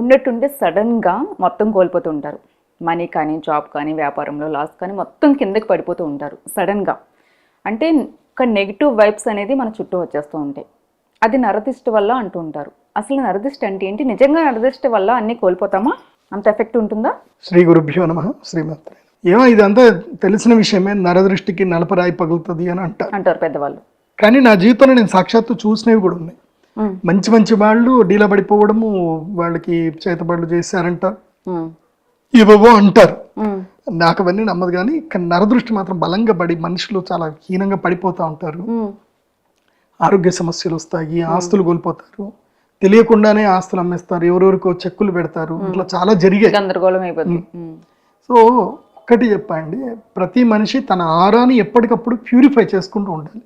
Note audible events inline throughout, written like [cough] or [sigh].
ఉన్నట్టుండి సడన్గా మొత్తం కోల్పోతూ ఉంటారు. మనీ కానీ జాబ్ కానీ వ్యాపారంలో లాస్ కానీ మొత్తం కిందకి పడిపోతూ ఉంటారు సడన్గా. అంటే ఒక నెగిటివ్ వైబ్స్ అనేది మన చుట్టూ వచ్చేస్తూ ఉంటాయి. అది నరదిష్టి వల్ల అంటూ ఉంటారు. అసలు నరదిష్టి అంటే ఏంటి? నిజంగా నరదిష్టి వల్ల అన్నీ కోల్పోతామా? అంత ఎఫెక్ట్ ఉంటుందా? శ్రీ గురుభ్యో నమ. శ్రీమాత్రే ఏమో ఇదంతా తెలిసిన విషయమే. నరదృష్టికి నలపరాయి పగులుతుంది అని అంటారు. అంటారు పెద్దవాళ్ళు. కానీ నా జీవితంలో నేను సాక్షాత్తు చూసినవి కూడా ఉన్నాయి. మంచి మంచి వాళ్ళు డీలా పడిపోవడము వాళ్ళకి చేతబడులు చేశారంట. ఉమ్, ఇవో అంటారు. నాకు అవన్నీ నమ్మదు కానీ నరదృష్టి మాత్రం బలంగా పడి మనుషులు చాలా హీనంగా పడిపోతూ ఉంటారు. ఆరోగ్య సమస్యలు వస్తాయి ఆస్తులు కోల్పోతారు. తెలియకుండానే ఆస్తులు అమ్మేస్తారు ఎవరెవరికో చెక్కులు పెడతారు. ఇట్లా చాలా జరిగాయి. గందరగోళం అయిపోతుంది ఉమ్, సో ఒక్కటి చెప్పండి ప్రతి మనిషి తన ఆరాని ఎప్పటికప్పుడు ప్యూరిఫై చేసుకుంటూ ఉండాలి.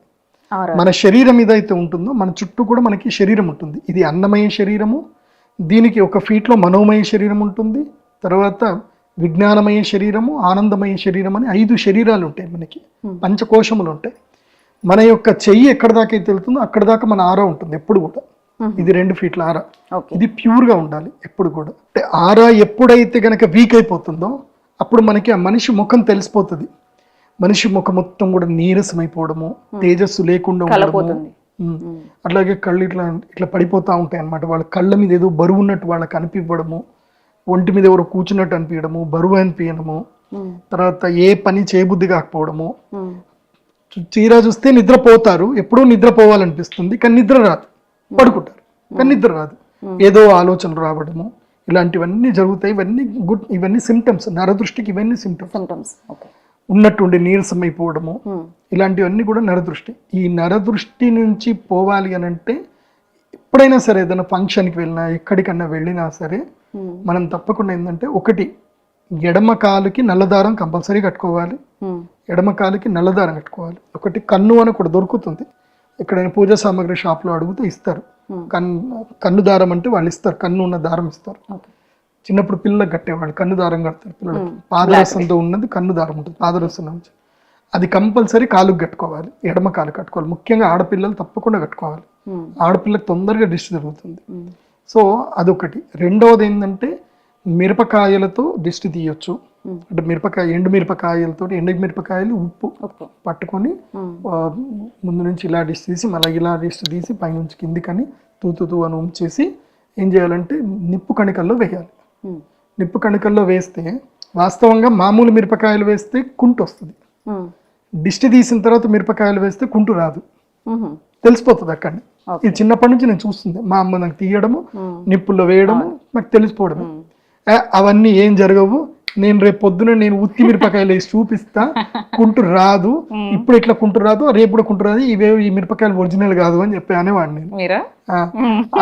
మన శరీరం ఏదైతే ఉంటుందో మన చుట్టూ కూడా మనకి శరీరం ఉంటుంది. ఇది అన్నమయ శరీరము. దీనికి ఒక ఫీట్లో మనోమయ శరీరం ఉంటుంది. తర్వాత విజ్ఞానమయ శరీరము ఆనందమయ శరీరం అని ఐదు శరీరాలు ఉంటాయి మనకి. పంచకోశములు ఉంటాయి. మన యొక్క చెయ్యి ఎక్కడ దాకా అయితే వెళ్తుందో అక్కడ దాకా మన ఆరా ఉంటుంది ఎప్పుడు కూడా. ఇది రెండు ఫీట్ల ఆరా. ఇది ప్యూర్గా ఉండాలి ఎప్పుడు కూడా. అంటే ఆరా ఎప్పుడైతే గనక వీక్ అయిపోతుందో అప్పుడు మనకి ఆ మనిషి ముఖం తెలిసిపోతుంది. మనిషి ముఖం మొత్తం కూడా నీరసమైపోవడము తేజస్సు లేకుండా ఉండడము. అట్లాగే కళ్ళు ఇట్లా ఇట్లా పడిపోతూ ఉంటాయి అన్నమాట. వాళ్ళ కళ్ళ మీద ఏదో బరువు ఉన్నట్టు వాళ్ళకి అనిపివ్వడము ఒంటి మీద ఎవరో కూర్చున్నట్టు అనిపించడము బరువు అనిపించడము తర్వాత ఏ పని చేయబుద్ధి కాకపోవడము. ఉమ్, చూ- తీరా చూస్తే నిద్రపోతారు. ఎప్పుడూ నిద్రపోవాలనిపిస్తుంది కానీ నిద్ర రాదు. పడుకుంటారు. కానీ నిద్ర రాదు. ఏదో ఆలోచనలు రావడము. ఇలాంటివన్నీ జరుగుతాయి. ఇవన్నీ గుడ్ ఇవన్నీ సిమ్టమ్స్ నరదృష్టికి ఇవన్నీ సిమ్టమ్స్ సిమ్టమ్స్ ఓకే ఉన్నట్టుండి నీరసమైపోవడము ఇలాంటివన్నీ కూడా నరదృష్టి. ఈ నరదృష్టి నుంచి పోవాలి అని అంటే ఎప్పుడైనా సరే ఏదైనా ఫంక్షన్కి వెళ్ళినా ఎక్కడికన్నా వెళ్ళినా సరే మనం తప్పకుండా ఏంటంటే ఒకటి ఎడమ కాలుకి నల్లదారం కంపల్సరీ కట్టుకోవాలి. ఎడమ కాలుకి నల్లదారం కట్టుకోవాలి. ఒకటి కన్ను అని కూడా దొరుకుతుంది. ఎక్కడైనా పూజా సామాగ్రి షాప్లో అడిగితే ఇస్తారు. కన్ను కన్ను దారం అంటే వాళ్ళు ఇస్తారు. కన్ను ఉన్న దారం ఇస్తారు. ఓకే. చిన్నప్పుడు పిల్లలకు కట్టేవాళ్ళు కన్ను దారం కడతారు పిల్లలకి. పాదరసంతో ఉన్నది కన్ను దారం ఉంటుంది పాదరసం నుంచి. అది కంపల్సరీ కాలుకి కట్టుకోవాలి ఎడమ కాలు కట్టుకోవాలి. ముఖ్యంగా ఆడపిల్లలు తప్పకుండా కట్టుకోవాలి. ఆడపిల్లకి తొందరగా దిష్టి జరుగుతుంది. సో అదొకటి. రెండవది ఏంటంటే మిరపకాయలతో దిష్టి తీయొచ్చు. అంటే మిరపకాయ ఎండు మిరపకాయలతో ఎండు మిరపకాయలు ఉప్పు పట్టుకొని ముందు నుంచి ఇలా డిష్ తీసి మళ్ళీ ఇలా డిష్ తీసి పైనుంచి కిందికని తూ తూ తూ అని ఉంచేసి ఏం చేయాలంటే నిప్పు కణికల్లో వేయాలి. నిప్పు కణికల్లో వేస్తే వాస్తవంగా మామూలు మిరపకాయలు వేస్తే కుంటు వస్తుంది. దిష్టి తీసిన తర్వాత మిరపకాయలు వేస్తే కుంటు రాదు. తెలిసిపోతుంది Okay. ఇది చిన్నప్పటి నుంచి నేను చూస్తుంది. మా అమ్మ నాకు తీయడము నిప్పుల్లో వేయడము నాకు తెలిసిపోవడము. అవన్నీ ఏం జరగవు. నేను రేపు పొద్దున నేను ఉత్తి మిరపకాయలు వేసి చూపిస్తా. కుంటు రాదు. ఇప్పుడు ఇట్లా కుంటు రాదు రేపు కూడా కుంటు రాదు. ఇవే ఈ మిరపకాయలు ఒరిజినల్ కాదు అని చెప్పి అనేవాడిని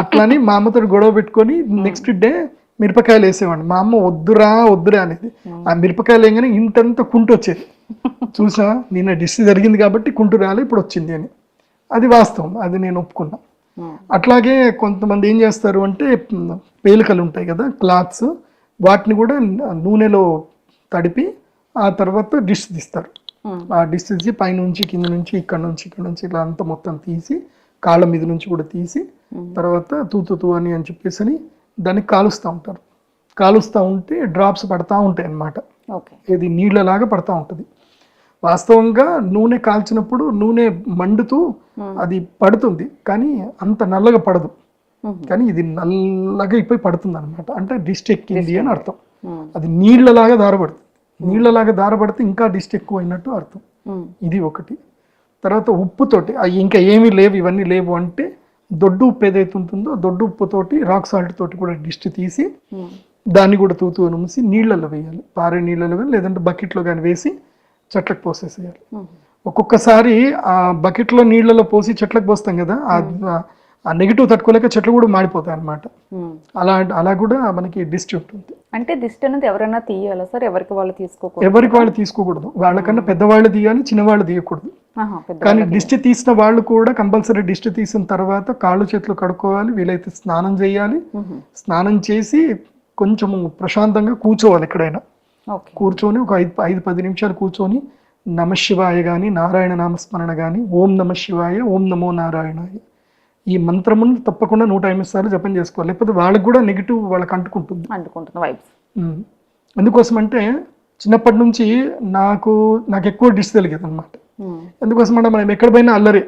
అట్లని మా అమ్మతో గొడవ పెట్టుకొని నెక్స్ట్ డే మిరపకాయలు వేసేవాడిని. మా అమ్మ వద్దురా వద్దురా అనేది. ఆ మిరపకాయలు వేయగానే ఇంటంతా కుంటు వచ్చేది చూసా నిన్న డిష్ జరిగింది కాబట్టి కుంటు రాలే ఇప్పుడు వచ్చింది అని. అది వాస్తవం అది నేను ఒప్పుకున్నా. అట్లాగే కొంతమంది ఏం చేస్తారు అంటే పేలికలు ఉంటాయి కదా క్లాత్స్ వాటిని కూడా నూనెలో తడిపి ఆ తర్వాత డిష్ తీస్తారు. ఆ డిష్ తీసి పైనుంచి కింద నుంచి ఇక్కడ నుంచి ఇక్కడ నుంచి ఇలా అంతా మొత్తం తీసి కాళ్ళ మీద నుంచి కూడా తీసి తర్వాత తూతు తూ అని అని చెప్పేసి అని దాన్ని కాలుస్తూ ఉంటారు. కాలుస్తూ ఉంటే డ్రాప్స్ పడతా ఉంటాయి అన్నమాట. ఇది నీళ్ళలాగా పడతా ఉంటుంది. వాస్తవంగా నూనె కాల్చినప్పుడు నూనె మండుతూ అది పడుతుంది. కానీ అంత నల్లగా పడదు. కానీ ఇది నల్లగా అయిపోయి పడుతుంది అనమాట అంటే డిస్ట్ ఎక్కింది అని అర్థం. అది నీళ్ళలాగా దారపడుతుంది నీళ్ళలాగా దారపడితే ఇంకా డిస్ట్ ఎక్కువ అయినట్టు అర్థం. ఇది ఒకటి. తర్వాత ఉప్పుతోటి ఇంకా ఏమీ లేవు ఇవన్నీ లేవు అంటే దొడ్డు ఉప్పు ఏదైతే ఉంటుందో దొడ్డు ఉప్పుతోటి రాక్ సాల్ట్ తోటి కూడా డిస్ట్ తీసి ఉమ్, దాన్ని కూడా తూతూ మూసి నీళ్ళల్లో వేయాలి. పారే నీళ్ళలో కానీ లేదంటే బకెట్లో కానీ వేసి చెట్లకు పోసేసేయాలి. ఉమ్, ఒక్కొక్కసారి ఆ బకెట్లో నీళ్ళలో పోసి చెట్లకు పోస్తాం కదా ఆ- నెగిటివ్ తట్టుకోలేక చెట్లు కూడా మాడిపోతాయి అన్నమాట. ఉమ్. అలా అలా కూడా మనకి డిస్ట్ ఉంటుంది. అంటే దిష్టి అనేది ఎవరైనా తీయాలా సార్? ఎవరికి వాళ్ళు తీసుకోకూడదు? ఎవరికి వాళ్ళు తీసుకోకూడదు. వాళ్ళకన్నా పెద్దవాళ్ళు తీయాలి చిన్నవాళ్ళు తీయకూడదు. కానీ దిష్టి తీసిన వాళ్ళు కూడా కంపల్సరీ దిష్టి తీసిన తర్వాత కాళ్ళు చేతులు కడుక్కోవాలి వీలైతే స్నానం చేయాలి. స్నానం చేసి కొంచెము ప్రశాంతంగా కూర్చోవాలి ఎక్కడైనా. కూర్చొని ఒక ఐదు ఐదు పది నిమిషాలు కూర్చొని నమ శివాయ కానీ నారాయణ నామస్మరణ కానీ ఓం నమ శివాయ ఓం నమో నారాయణాయ. ఈ మంత్రమును తప్పకుండా నూట ఎనిమిది సార్లు జపం చేసుకోవాలి. లేకపోతే వాళ్ళకి కూడా నెగిటివ్ వాళ్ళకి అంటుకుంటుంది. అంటుకుంటుంది వైబ్స్. ఎందుకోసం అంటే చిన్నప్పటి నుంచి నాకు నాకు ఎక్కువ డిష్ తెలియదు అనమాట ఎందుకోసం అంటే మనం ఎక్కడ పోయినా అల్లరే.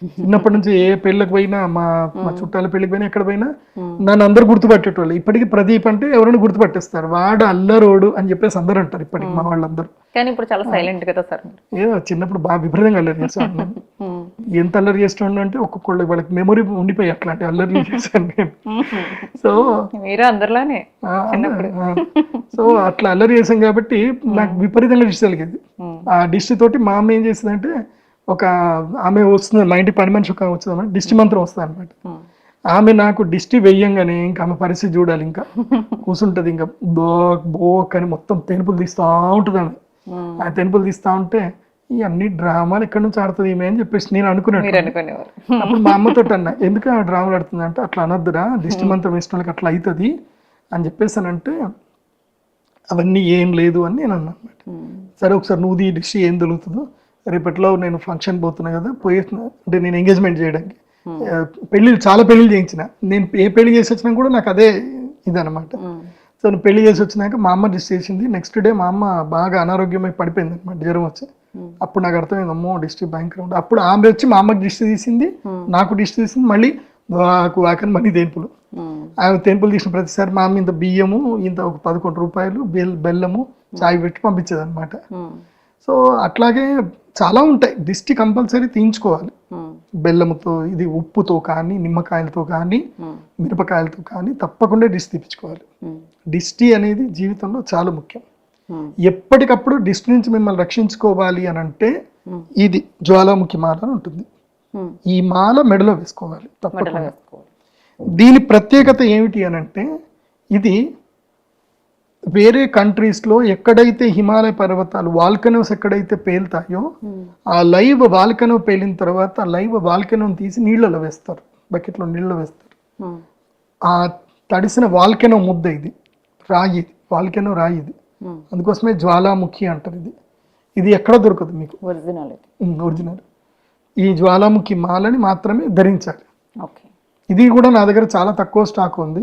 [laughs] చిన్నప్పటి నుంచి ఏ పెళ్ళకి పోయినా మా మా చుట్టాల పెళ్ళకి పోయినా ఎక్కడ పోయినా నన్ను అందరు గుర్తుపట్టేటోళ్ళు. ఇప్పటికీ ప్రదీప్ అంటే ఎవరైనా గుర్తుపట్టేస్తారు. వాడు అల్లరోడు అని చెప్పేసి అందరూ అంటారు ఇప్పటికి మా వాళ్ళందరూ. కానీ ఇప్పుడు చాలా సైలెంట్ కదా సార్ ఏదో చిన్నప్పుడు బాగా విపరీతంగా అల్లరి చేస్తాను. [laughs] ఎంత అల్లరి చేస్తుండే అంటే ఒక్కొక్కళ్ళు వాళ్ళకి మెమొరీ ఉండిపోయి అట్లాంటి అల్లరి [laughs] చేశాను నేను. సో మీరు అందరిలానే సో అట్లా అల్లరి చేసాం కాబట్టి నాకు విపరీతంగా డిష్ కలిగేది. ఆ డిష్ తోటి మా అమ్మ ఏం చేసిందంటే ఒక ఆమె వస్తుంది మా ఇంటి పని మనిషి ఒక వచ్చిందన్నమాట దిష్టి మంత్రం వస్తుంది అనమాట. ఆమె నాకు దిష్టి వెయ్యంగానే ఇంకా ఆమె పరిస్థితి చూడాలి ఇంకా. [laughs] కూర్చుంటది ఇంకా. బోక్ బోక్ అని మొత్తం తెనుపులు తీస్తూ ఉంటుంది ఆమె. ఆ తెనుపులు తీస్తా ఉంటే ఈ అన్ని డ్రామాలు ఎక్కడి నుంచి ఆడుతుంది ఈమె అని చెప్పేసి నేను అనుకున్నాను అప్పుడు మా అమ్మతో అన్న ఎందుకు ఆ డ్రామాలు ఆడుతుంది అంటే అట్లా అనొద్దురా దిష్టి మంత్రం వేసిన వాళ్ళకి అట్లా అవుతుంది అని చెప్పేసానంటే అవన్నీ ఏం లేదు అని నేను అన్నా అనమాట. సరే ఒకసారి నువ్వు ఈ డిష్ ఏం దొరుకుతుందో రేపట్లో నేను ఫంక్షన్ పోతున్నా కదా పోయి అంటే నేను ఎంగేజ్మెంట్ చేయడానికి. పెళ్ళిళ్ళు చాలా పెళ్ళిళ్ళు చేయించిన. నేను ఏ పెళ్ళి చేసి వచ్చినా కూడా నాకు అదే ఇదనమాట నేను పెళ్ళి చేసి వచ్చినాక మా అమ్మ డిష్ చేసింది నెక్స్ట్ డే మా అమ్మ బాగా అనారోగ్యమై పడిపోయింది అనమాట జ్వరం వచ్చి ఉమ్. అప్పుడు నాకు అర్థమైంది అమ్మో డిస్టి భయంకరం ఉంది. అప్పుడు ఆమె వచ్చి మా అమ్మకి డిష్ తీసింది Hmm. నాకు డిష్ తీసింది మళ్ళీ వాకు వాకని మళ్ళీ తెంపులు ఉమ్. ఆమె తెంపులు తీసిన ప్రతిసారి మా అమ్మ ఇంత బియ్యము ఇంత ఒక పదకొండు రూపాయలు బెల్ బెల్లము చాయ్ పెట్టి పంపించేది అనమాట. సో అట్లాగే చాలా ఉంటాయి దిష్టి కంపల్సరీ తీయించుకోవాలి ఉమ్. బెల్లముతో ఇది ఉప్పుతో కానీ నిమ్మకాయలతో కానీ. మిరపకాయలతో కానీ తప్పకుండా డిష్ తీపించుకోవాలి. దిష్టి అనేది జీవితంలో చాలా ముఖ్యం. ఎప్పటికప్పుడు దిష్టి నుంచి మిమ్మల్ని రక్షించుకోవాలి అని అంటే. ఇది జ్వాలాముఖి మాల అని ఉంటుంది. ఈ మాల మెడలో వేసుకోవాలి తప్పకుండా వేసుకోవాలి దీని ప్రత్యేకత ఏమిటి అని అంటే ఇది వేరే కంట్రీస్లో ఎక్కడైతే హిమాలయ పర్వతాలు వాల్కనోస్ ఎక్కడైతే పేలుతాయో ఉమ్. ఆ లైవ్ వాల్కనో పేలిన తర్వాత లైవ్ వాల్కనోని తీసి నీళ్ళలో వేస్తారు. బకెట్లో నీళ్ళలో వేస్తారు. ఉమ్. ఆ తడిసిన వాల్కెనో ముద్ద ఇది రాయి వాల్కెనో రాయి ఇది. ఉమ్. అందుకోసమే జ్వాలాముఖి అంటారు ఇది. ఇది ఎక్కడ దొరకదు మీకు? ఒరిజినల్ ఒరిజినల్ ఈ జ్వాలాముఖి మాలని మాత్రమే ధరించాలి. ఓకే ఇది కూడా నా దగ్గర చాలా తక్కువ స్టాక్ ఉంది.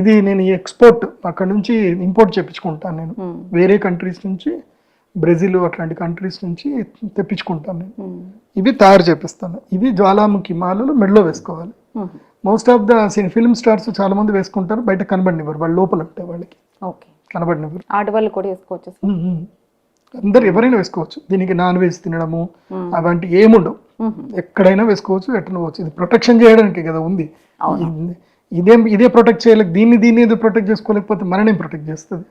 ఇది నేను ఎక్స్పోర్ట్ అక్కడ నుంచి ఇంపోర్ట్ చేపించుకుంటాను నేను. వేరే కంట్రీస్ నుంచి బ్రెజిల్ అట్లాంటి కంట్రీస్ నుంచి తెప్పించుకుంటాను నేను. ఇవి తయారు చేపిస్తాను ఇవి జ్వాలాముఖి మాలలు మెడలో వేసుకోవాలి. Most of the film stars చాలా మంది వేసుకుంటారు బయట కనబడినివ్వరు వాళ్ళు లోపల ఉంటాయి వాళ్ళకి ఓకే కనబడినివ్వరు ఆడవాళ్ళు కూడా వేసుకోవచ్చు. అందరు ఎవరైనా వేసుకోవచ్చు దీనికి నాన్ వెజ్ తినడము. అవంటి ఏముండవు. ఎక్కడైనా వేసుకోవచ్చు ఎట్టనవచ్చు ఇది ప్రొటెక్షన్ చేయడానికి కదా ఉంది. ఇది- ఇదేం ప్రొటెక్ట్ చేయలేక దీన్ని దీన్ని ఏదో ప్రొటెక్ట్ చేసుకోలేకపోతే మననేం ప్రొటెక్ట్ చేస్తుంది?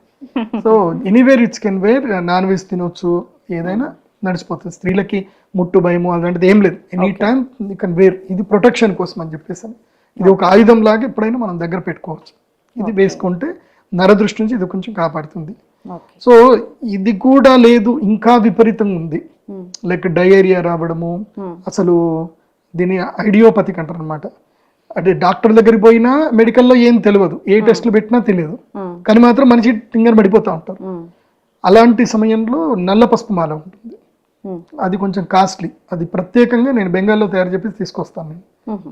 So anywhere it's can wear non veg తినొచ్చు ఏదైనా నడిచిపోతుంది. స్త్రీలకి ముట్టు భయము అలాంటిది ఏం లేదు. Any time you can wear ఇది ప్రొటెక్షన్ కోసం అని చెప్పేసి ఇది ఒక ఆయుధం లాగా ఎప్పుడైనా మనం దగ్గర పెట్టుకోవచ్చు. ఇది వేసుకుంటే నరదృష్టి నుంచి ఇది కొంచెం కాపాడుతుంది. సో ఇది కూడా లేదు ఇంకా విపరీతంగా ఉంది. లైక్ డయేరియా రావడము. అసలు దీని ఐడియోపతిక్ అంటారు అనమాట అంటే డాక్టర్ దగ్గరికి పోయినా మెడికల్లో ఏం తెలియదు ఏ టెస్ట్లు పెట్టినా తెలియదు. కానీ మాత్రం మనిషి టింగర్ పడిపోతూ ఉంటారు. అలాంటి సమయంలో నల్ల పసుపు మాల ఉంటుంది. అది కొంచెం కాస్ట్లీ అది ప్రత్యేకంగా నేను బెంగాల్లో తయారు చేసి తీసుకొస్తాను నేను.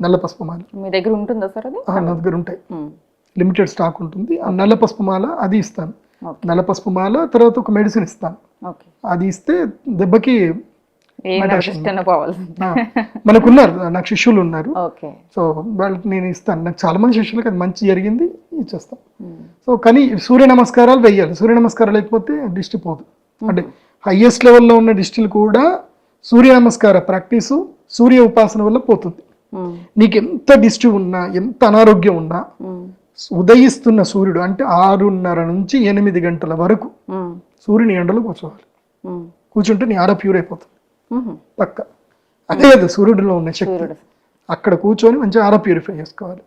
నల్ల పసుపు మాల మీ దగ్గర ఉంటుందా సార్ అది నా దగ్గర ఉంటాయి. లిమిటెడ్ స్టాక్ ఉంటుంది ఆ నల్ల పసుపు మాల అది ఇస్తాను నల్ల పసుపు మాల తర్వాత ఒక మెడిసిన్ ఇస్తాను. అది ఇస్తే దెబ్బకి ఆ, మనకున్నారు నాకు శిష్యులు ఉన్నారు. సో వాళ్ళకి నేను ఇస్తాను. నాకు చాలా మంది శిష్యులకు అది మంచి జరిగింది ఇచ్చేస్తాం. ఉమ్. సో కానీ సూర్య నమస్కారాలు వెయ్యాలి. సూర్య నమస్కారాలు లేకపోతే దిష్టి పోదు. అంటే హయ్యెస్ట్ లెవెల్లో ఉన్న దిష్టిలు కూడా సూర్య నమస్కార ప్రాక్టీసు సూర్య ఉపాసన వల్ల పోతుంది. నీకు ఎంత దిష్టి ఉన్నా ఎంత అనారోగ్యం ఉన్నా. ఉదయిస్తున్న సూర్యుడు అంటే ఆరున్నర నుంచి ఎనిమిది గంటల వరకు. సూర్యుని ఎండలో కూర్చోవాలి. కూర్చుంటే నీ ఆర ప్యూర్ అయిపోతుంది. పక్క. అదే కదా సూర్యుడిలో ఉన్న శక్తి. అక్కడ కూర్చొని మంచిగా ఆర ప్యూరిఫై చేసుకోవాలి.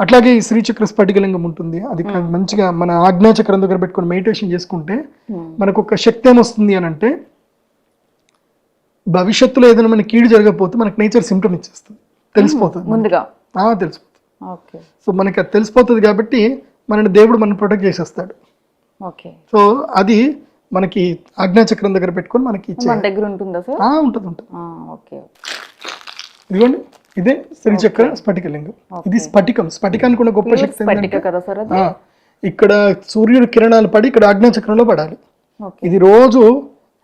అట్లాగే ఈ శ్రీచక్ర స్ఫటికలింగం ఉంటుంది. అది మంచిగా మన ఆజ్ఞాచక్రం దగ్గర పెట్టుకొని మెడిటేషన్ చేసుకుంటే. మనకు ఒక శక్తి ఏమొస్తుంది అని అంటే భవిష్యత్తులో ఏదైనా మనకి కీడు జరగకపోతే మనకు నేచర్ సిమ్టమ్ ఇచ్చేస్తుంది. తెలిసిపోతుంది. ముందుగా. తెలిసిపోతుంది. సో మనకి అది తెలిసిపోతుంది కాబట్టి మనని దేవుడు మనం ప్రొటెక్ట్ చేసేస్తాడు. ఓకే. సో అది మనకి ఆజ్ఞాచక్రం దగ్గర పెట్టుకొని మనకి దగ్గర ఉంటుందా సార్? ఉంటుంది ఓకే ఇదిగోండి ఇదే శ్రీచక్ర స్ఫటికలింగం ఇది స్ఫటికం. స్ఫటికానికి ఉన్న గొప్ప శక్తి కదా సార్ ఇక్కడ సూర్యుడు కిరణాలు పడి ఇక్కడ ఆజ్ఞాచక్రంలో పడాలి. ఇది రోజు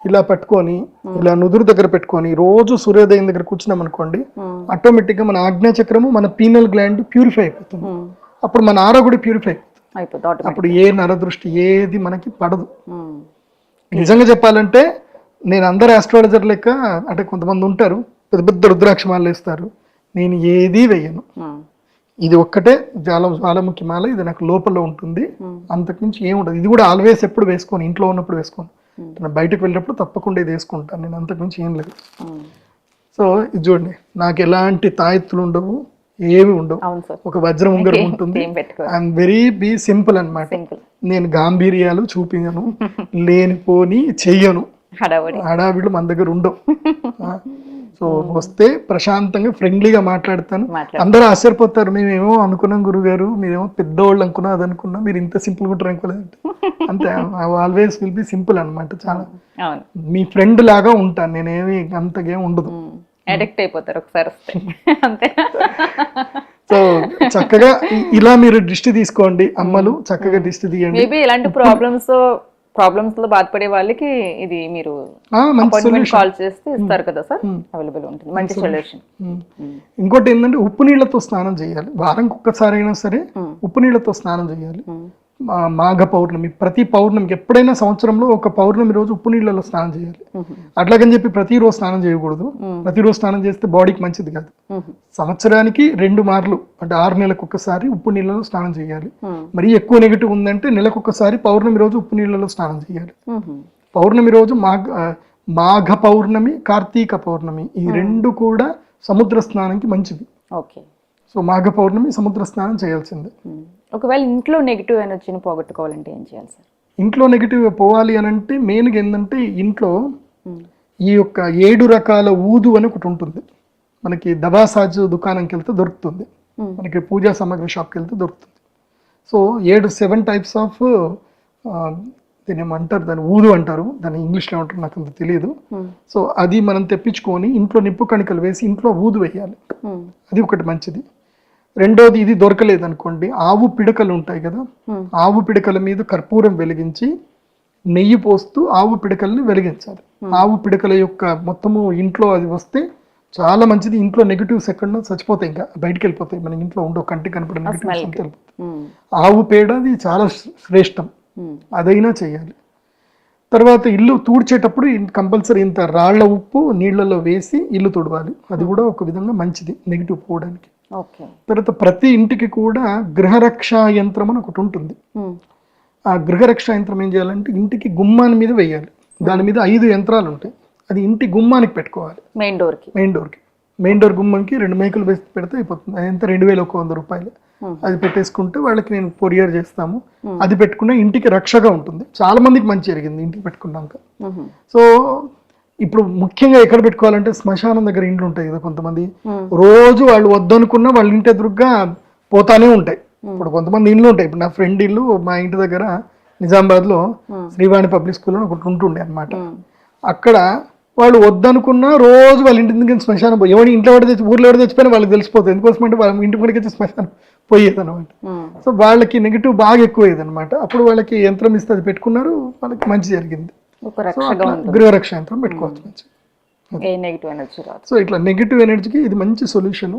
ఇలా పట్టుకొని ఇలా నుదురు దగ్గర పెట్టుకొని రోజు సూర్యోదయం దగ్గర కూర్చున్నాం అనుకోండి ఆటోమేటిక్గా మన ఆజ్ఞాచక్రము మన పీనల్ గ్లాండ్ ప్యూరిఫై అయిపోతుంది. అప్పుడు మన ఆరా కూడా ప్యూరిఫై అయిపోతుంది. అప్పుడు ఏ నరదృష్టి ఏది మనకి పడదు. నిజంగా చెప్పాలంటే నేను అందరు ఆస్ట్రాలజర్ లెక్క అంటే కొంతమంది ఉంటారు పెద్ద పెద్ద రుద్రాక్ష మాలలు వేస్తారు నేను ఏది వేయను. ఇది ఒక్కటే జ్వాల జ్వాలాముఖి మాల ఇది నాకు లోపల ఉంటుంది. అంతకుమించి ఏం ఉండదు ఇది కూడా ఆల్వేస్ ఎప్పుడు వేసుకోను ఇంట్లో ఉన్నప్పుడు వేసుకోను. నేను బయటకు వెళ్ళినప్పుడు తప్పకుండా ఇది వేసుకుంటాను. నేను అంతకుమించి ఏం లేదు. సో ఇది చూడండి. నాకు ఎలాంటి తాయెత్తులు ఉండవు ఏమి ఉండవు. ఒక వజ్రం ఉంగరం ఉంటుంది. ఐఎమ్ వెరీ బీ సింపుల్ అన్నమాట. సింపుల్ నేను గాంభీర్యాలు చూపించను [laughs] లేనిపోని చెయ్యను. హడావడి. మన దగ్గర ఉండవు. [laughs] సో వస్తే ప్రశాంతంగా ఫ్రెండ్లీగా మాట్లాడతాను. మాట్లాడు అందరూ ఆశ్చర్యపోతారు మేమేమో అనుకున్నాం గురుగారు మీరేమో పెద్దవాళ్ళు అనుకున్నా అది అనుకున్నా మీరు ఇంత సింపుల్ ఉంటారు అనుకోలేదంటే. [laughs] అంతే ఆల్వేస్ విల్ బి సింపుల్ అన్నమాట చాలా. మీ ఫ్రెండ్ లాగా ఉంటాను నేనేమి అంతగేం ఉండదు. అడిక్ట్ అయిపోతారు ఒకసారి వస్తే. అంతే. సో చక్కగా ఇలా మీరు దృష్టి తీసుకోండి అమ్మలు చక్కగా దృష్టి తీయండి. మేబీ ఇలాంటి ప్రాబ్లమ్స్ ప్రాబ్లమ్స్లో బాధపడే వాళ్ళకి ఇది మీరు అపాయింట్మెంట్ కాల్ చేస్తే ఇస్తారు కదా సార్? అవైలబుల్ ఉంటుంది. మంచి సొల్యూషన్. ఇంకోటి ఏంటంటే ఉప్పు నీళ్ళతో స్నానం చేయాలి. వారంకి ఒక్కసారి అయినా సరే ఉప్పు నీళ్ళతో స్నానం చేయాలి. మా- మాఘ పౌర్ణమి ప్రతి పౌర్ణమికి ఎప్పుడైనా సంవత్సరంలో ఒక పౌర్ణమి రోజు ఉప్పు నీళ్ళలో స్నానం చేయాలి. అట్లాగని చెప్పి ప్రతిరోజు స్నానం చేయకూడదు. ప్రతిరోజు స్నానం చేస్తే బాడీకి మంచిది కాదు. సంవత్సరానికి రెండు మార్లు అంటే ఆరు నెలలకు ఒకసారి ఉప్పు నీళ్ళలో స్నానం చేయాలి. మరీ ఎక్కువ నెగిటివ్ ఉందంటే నెలకు ఒకసారి పౌర్ణమి రోజు ఉప్పు నీళ్ళలో స్నానం చేయాలి. పౌర్ణమి రోజు మాఘ మాఘ పౌర్ణమి కార్తీక పౌర్ణమి ఈ రెండు కూడా సముద్ర స్నానంకి మంచిది ఓకే. సో మాఘ పౌర్ణమి సముద్ర స్నానం చేయాల్సిందే. ఒకవేళ ఇంట్లో నెగిటివ్ ఎనర్జీని పోగొట్టుకోవాలంటే ఏం చేయాలి సార్? ఇంట్లో నెగిటివ్ పోవాలి అని అంటే మెయిన్గా ఏంటంటే ఇంట్లో ఈ యొక్క ఏడు రకాల ఊదు అని ఒకటి ఉంటుంది. మనకి దవాసాజ్ దుకాణంకి వెళ్తే దొరుకుతుంది. మనకి పూజా సామాగ్రి షాప్కి వెళ్తే దొరుకుతుంది. సో ఏడు సెవెన్ టైప్స్ ఆఫ్ దీని ఏమంటారు? దాన్ని ఊదు అంటారు. దాన్ని ఇంగ్లీష్లో ఏమంటారు? నాకు అంత తెలియదు సో అది మనం తెప్పించుకొని ఇంట్లో నిప్పు కణికలు వేసి ఇంట్లో ఊదు వేయాలి. అది ఒకటి మంచిది. రెండోది ఇది దొరకలేదు అనుకోండి ఆవు పిడకలు ఉంటాయి కదా ఆవు పిడకల మీద కర్పూరం వెలిగించి నెయ్యి పోస్తూ ఆవు పిడకల్ని వెలిగించాలి. ఆవు పిడకల యొక్క మొత్తము ఇంట్లో అది వస్తే చాలా మంచిది. ఇంట్లో నెగిటివ్స్ ఎక్కడో చచ్చిపోతాయి ఇంకా బయటికి వెళ్ళిపోతాయి మన ఇంట్లో ఉండవు కంటికి కనపడే నెగిటివ్స్ ఆవు పేడ అది చాలా శ్రేష్టం. అదైనా చేయాలి. తర్వాత ఇల్లు తూడ్చేటప్పుడు కంపల్సరీ ఇంత రాళ్ళ ఉప్పు నీళ్ళలో వేసి ఇల్లు తుడవాలి. అది కూడా ఒక విధంగా మంచిది నెగిటివ్ పోవడానికి. తర్వాత ప్రతి ఇంటికి కూడా గృహరక్షా యంత్రం అని ఒకటి ఉంటుంది. ఆ గృహరక్షా యంత్రం ఏం చేయాలంటే ఇంటికి గుమ్మాని మీద వేయాలి. దాని మీద ఐదు యంత్రాలు ఉంటాయి. అది ఇంటి గుమ్మానికి పెట్టుకోవాలి. మెయిన్ డోర్కి మెయిన్ డోర్కి. మెయిన్ డోర్ గుమ్మంకి రెండు మేకలు వేసి పెడితే అయిపోతుంది. అది ఎంత? రెండు వేల ఒక వంద రూపాయలు. అది పెట్టేసుకుంటే వాళ్ళకి నేను కొరియర్ చేస్తాము. అది పెట్టుకున్న ఇంటికి రక్షగా ఉంటుంది. చాలా మందికి మంచి జరిగింది ఇంటికి పెట్టుకున్నాక. సో ఇప్పుడు ముఖ్యంగా ఎక్కడ పెట్టుకోవాలంటే శ్మశానం దగ్గర ఇండ్లు ఉంటాయి కదా కొంతమంది. రోజు వాళ్ళు వద్దనుకున్న వాళ్ళ ఇంటి ఎదురుగా పోతానే ఉంటాయి. ఇప్పుడు కొంతమంది ఇండ్లు ఉంటాయి. ఇప్పుడు నా ఫ్రెండ్ ఇల్లు మా ఇంటి దగ్గర నిజామాబాద్లో శ్రీవాణి పబ్లిక్ స్కూల్ అని ఒకటి ఉంటుండే అనమాట అక్కడ వాళ్ళు వద్దనుకున్నా రోజు వాళ్ళ ఇంటి దగ్గర శ్మశానం పోయి ఎవరి ఇంట్లో ఎవరు తెచ్చి ఊర్లో ఎవరు తెచ్చిపోయినా వాళ్ళకి తెలిసిపోతుంది. ఎందుకోసం అంటే వాళ్ళ ఇంటి ముందుకు వచ్చి శ్మశానం పోయేది అనమాట సో వాళ్ళకి నెగిటివ్ బాగా ఎక్కువయ్యేది అనమాట అప్పుడు వాళ్ళకి యంత్రం ఇస్తే అది పెట్టుకున్నారు వాళ్ళకి మంచి జరిగింది. గృహరక్ష యంత్రం పెట్టుకోవచ్చు మంచి ఏ నెగిటివ్ ఎనర్జీ రాదు. సో ఇట్లా నెగిటివ్ ఎనర్జీకి ఇది మంచి సొల్యూషన్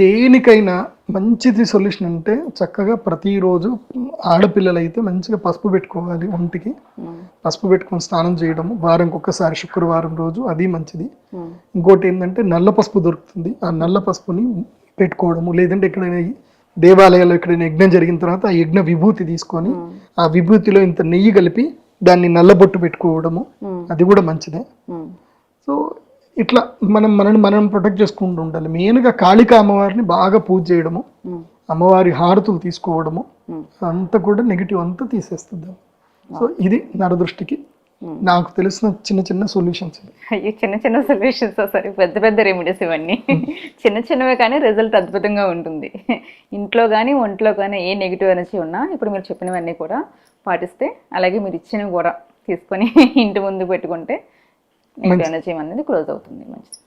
దేనికైనా మంచిది సొల్యూషన్ అంటే చక్కగా ప్రతిరోజు ఆడపిల్లలు అయితే మంచిగా పసుపు పెట్టుకోవాలి ఒంటికి. పసుపు పెట్టుకొని స్నానం చేయడము వారంకి ఒక్కసారి శుక్రవారం రోజు అది మంచిది. ఇంకోటి ఏంటంటే నల్ల పసుపు దొరుకుతుంది. ఆ నల్ల పసుపుని పెట్టుకోవడము లేదంటే ఎక్కడైనా దేవాలయాల్లో ఎక్కడైనా యజ్ఞం జరిగిన తర్వాత ఆ యజ్ఞ విభూతి తీసుకొని ఆ విభూతిలో ఇంత నెయ్యి కలిపి దాన్ని నల్లబొట్టు పెట్టుకోవడము అది కూడా మంచిదే. సో ఇట్లా మనం మనని మనం ప్రొటెక్ట్ చేసుకుంటూ ఉండాలి. మెయిన్గా కాళిక అమ్మవారిని బాగా పూజ చేయడము అమ్మవారి హారతులు తీసుకోవడము అంతా కూడా నెగిటివ్ అంతా తీసేస్తుంది సో ఇది నరదృష్టికి నాకు తెలిసిన చిన్న చిన్న సొల్యూషన్స్ అయ్యో చిన్న చిన్న సొల్యూషన్స్ సరే పెద్ద పెద్ద రెమెడీస్ ఇవన్నీ. [laughs] చిన్న చిన్నవే కానీ రిజల్ట్ అద్భుతంగా ఉంటుంది. ఇంట్లో కానీ ఒంట్లో కానీ ఏ నెగిటివ్ ఎనర్జీ ఉన్నా ఇప్పుడు మీరు చెప్పినవన్నీ కూడా పాటిస్తే అలాగే మీరు ఇచ్చినవి కూడా తీసుకొని [laughs] ఇంటి ముందు పెట్టుకుంటే నెగిటివ్ ఎనర్జీ అనేది క్లోజ్ అవుతుంది. మంచిది.